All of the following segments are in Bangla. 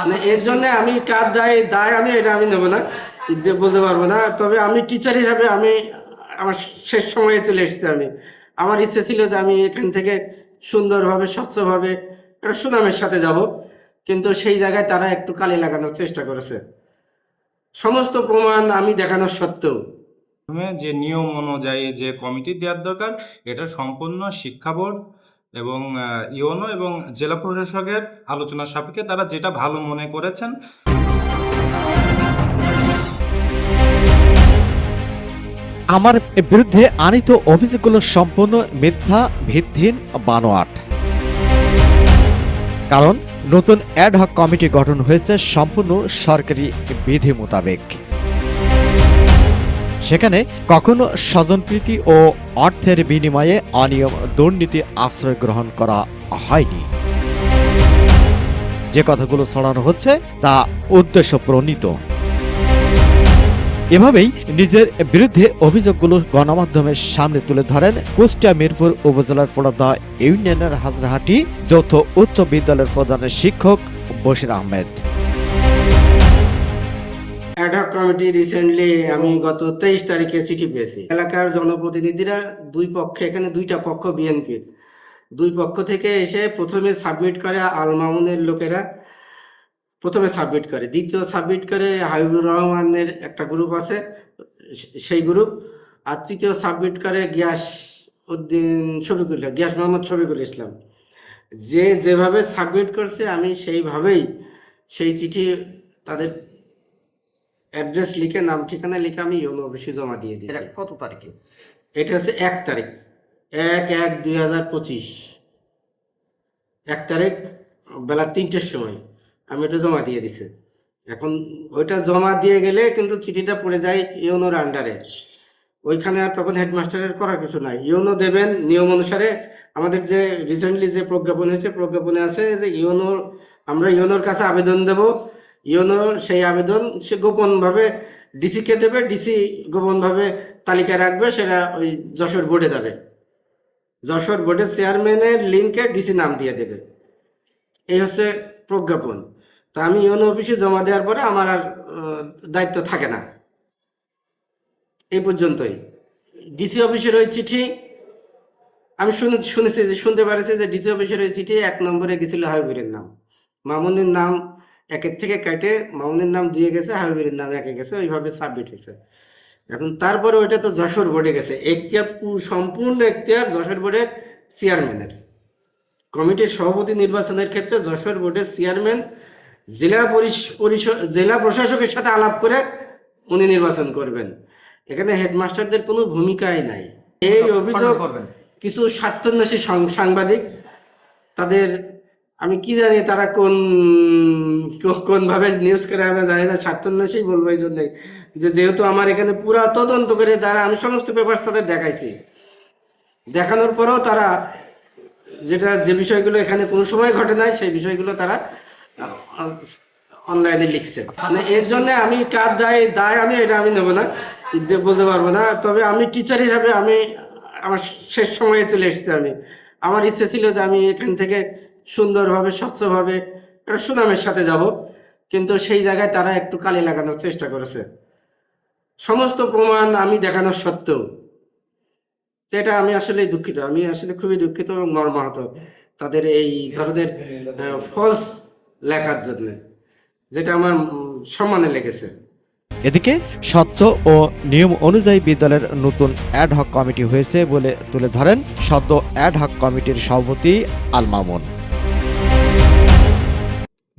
মানে এর জন্য আমি কার দায় দায় আমি এটা আমি নেব না বলতে পারব না। তবে আমি টিচার হিসাবে আমি, আমার শেষ সময়ে চলে এসেছি আমি। আমার ইচ্ছে ছিল যে আমি এখান থেকে সুন্দরভাবে, স্বচ্ছভাবে একটা সুনামের সাথে যাব, কিন্তু সেই জায়গায় তারা একটু কালি লাগানোর চেষ্টা করেছে। সমস্ত প্রমাণ আমি দেখানোর সত্ত্বেও। যে নিয়ম অনুযায়ী যে কমিটি দেওয়ার দরকার, এটা সম্পূর্ণ শিক্ষা বোর্ড এবং ইওনো এবং জেলা প্রশাসকের আলোচনা সাপেক্ষে তারা যেটা ভালো মনে করেছেন। আমার বিরুদ্ধে আনিত অভিযোগগুলো সম্পূর্ণ মিথ্যা, ভিত্তিহীন, বানোয়াট। কারণ নতুন অ্যাড হক কমিটি গঠন হয়েছে সম্পূর্ণ সরকারি বিধি মোতাবেক। সেখানে কখনো স্বজনপ্রীতি ও অর্থের বিনিময়ে অনিয়ম দুর্নীতি আশ্রয় গ্রহণ করা হয়নি। যে কথাগুলো ছড়ানো হচ্ছে তা উদ্দেশ্য প্রণীত এভাবেই নিজের বিরুদ্ধে অভিযোগগুলো গণমাধ্যমের সামনে তুলে ধরেন কুষ্টিয়া মিরপুর উপজেলার পোড়াদা ইউনিয়নের হাজরাহাটি যৌথ উচ্চ বিদ্যালয়ের প্রধানের শিক্ষক বশির আহমেদ। কমিটি রিসেন্টলি আমি গত তেইশ তারিখে চিঠি পেয়েছি। এলাকার জনপ্রতিনিধিরা দুই পক্ষে, এখানে দুইটা পক্ষ বিএনপির দুই পক্ষ থেকে এসে প্রথমে সাবমিট করে আল মামুনের লোকেরা, প্রথমে সাবমিট করে। দ্বিতীয় সাবমিট করে হাবিবুর রহমানের একটা গ্রুপ আছে, সেই গ্রুপ আর তৃতীয় সাবমিট করে গিয়াস উদ্দিন শফিকুল গিয়াস মোহাম্মদ শফিকুল ইসলাম। যে যেভাবে সাবমিট করছে, আমি সেইভাবেই সেই চিঠি তাদের অ্যাড্রেস লিখে নাম ঠিকানা লিখে আমি ইউনো অফিসে জমা দিয়ে দিয়েছি। কত তারিখে? এটা হচ্ছে এক তারিখ। এক এক দুই হাজার পঁচিশ। এক তারিখ বেলা তিনটের সময়। আমি এটা জমা দিয়ে দিছি। এখন ওইটা জমা দিয়ে গেলে কিন্তু চিঠিটা পড়ে যায় ইউনোর আন্ডারে। ওইখানে আর তখন হেডমাস্টারের করার কিছু নাই। ইউনো দেবেন নিয়ম অনুসারে আমাদের যে রিসেন্টলি যে প্রজ্ঞাপন হয়েছে প্রজ্ঞাপনে আছে যে ইউনোর আমরা ইউনোর কাছে আবেদন দেব। ইউনো সেই আবেদন সে গোপনভাবে ডিসিকে দেবে ডিসি গোপনভাবে তালিকা রাখবে, সেটা ওই যশোর বোর্ডে যাবে। যশোর বোর্ডের চেয়ারম্যানের লিঙ্কে ডিসি নাম দিয়ে দেবে। এই হচ্ছে প্রজ্ঞাপন। তো আমি ইউনো অফিসে জমা দেওয়ার পরে আমার আর দায়িত্ব থাকে না। এই পর্যন্তই। ডিসি অফিসের ওই চিঠি, আমি শুনে, শুনেছি যে, শুনতে পারেছি যে ডিসি অফিসের ওই চিঠি এক নম্বরে গেছিল হাবিবের নাম। মামুনের নাম একের থেকে কেটে মামুনের নাম দিয়ে গেছে হাবিবের নাম একে গেছে ওইভাবে সাবমিট হয়েছে। এখন তারপরে ওইটা তো যশোর বোর্ডে গেছে। এখতিয়ার সম্পূর্ণ এখতিয়ার যশোর বোর্ডের চেয়ারম্যানের কমিটির সভাপতি নির্বাচনের ক্ষেত্রে যশোর বোর্ডের চেয়ারম্যান জেলা পরিষ- পরিষদ জেলা প্রশাসকের সাথে আলাপ করে উনি নির্বাচন করবেন। এখানে হেডমাস্টারদের কোনো ভূমিকাই নাই। এই অভিযোগ কিছু স্বার্থন্বেষী সাংবাদিক তাদের আমি কি জানি তারা কোন কোনভাবে নিউজ করে, আমি জানি না, স্বার্থন্বেষী বলব এই জন্যে। যে যেহেতু আমার এখানে পুরা তদন্ত করে যারা, আমি সমস্ত পেপার তাদের দেখাইছি। দেখানোর পরেও তারা, যেটা, যে বিষয়গুলো এখানে কোনো সময় ঘটে নাই, সেই বিষয়গুলো তারা অনলাইনে লিখছে। মানে এর জন্য আমি কার দায় দায় আমি, এটা আমি নেব না বলতে পারব না। তবে আমি টিচার হিসাবে আমি, আমার শেষ সময়ে চলে এসেছি আমি। আমার ইচ্ছে ছিল যে আমি এখান থেকে সুন্দরভাবে, স্বচ্ছভাবে একটা সুনামের সাথে যাব। কিন্তু সেই জায়গায় তারা একটু কালি লাগানোর চেষ্টা করেছে। সমস্ত প্রমাণ আমি দেখানোর সত্ত্বেও। তো এটা আমি আসলে দুঃখিত। আমি আসলে খুবই দুঃখিত এবং মর্মাহত তাদের এই ধরনের ফলস লেখার জন্য, যেটা আমার সম্মানে লেগেছে। এদিকে স্বচ্ছ ও নিয়ম অনুযায়ী বিদ্যালয়ের নতুন অ্যাড হক কমিটি হয়েছে বলে তুলে ধরেন সদ্য অ্যাড হক কমিটির সভাপতি আল মামুন।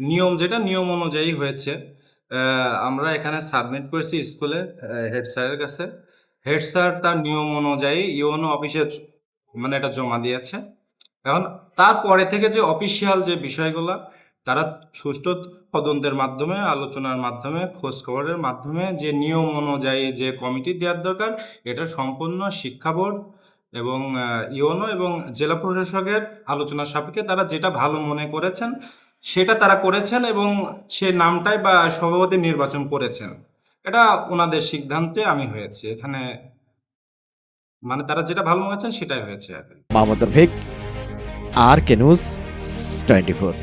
নিয়ম যেটা, নিয়ম অনুযায়ী হয়েছে। আমরা এখানে সাবমিট করেছি স্কুলে হেড স্যারের কাছে। হেড স্যার তার নিয়ম অনুযায়ী ইউনো অফিসে মানে এটা জমা দিয়েছে। এখন তারপরে থেকে যে অফিসিয়াল যে বিষয়গুলো, তারা সুষ্ঠু তদন্তের মাধ্যমে, আলোচনার মাধ্যমে খোঁজ খবরের মাধ্যমে যে নিয়ম অনুযায়ী যে কমিটি দেওয়ার দরকার, এটা সম্পূর্ণ শিক্ষা বোর্ড এবং ইওনো এবং জেলা প্রশাসকের আলোচনা সাপেক্ষে তারা যেটা ভালো মনে করেছেন সেটা তারা করেছেন এবং সে নামটাই বা সভাপতি নির্বাচন করেছেন। এটা ওনাদের সিদ্ধান্তে আমি হয়েছে। এখানে মানে তারা যেটা ভালো মনে সেটাই হয়েছে R K news twenty four.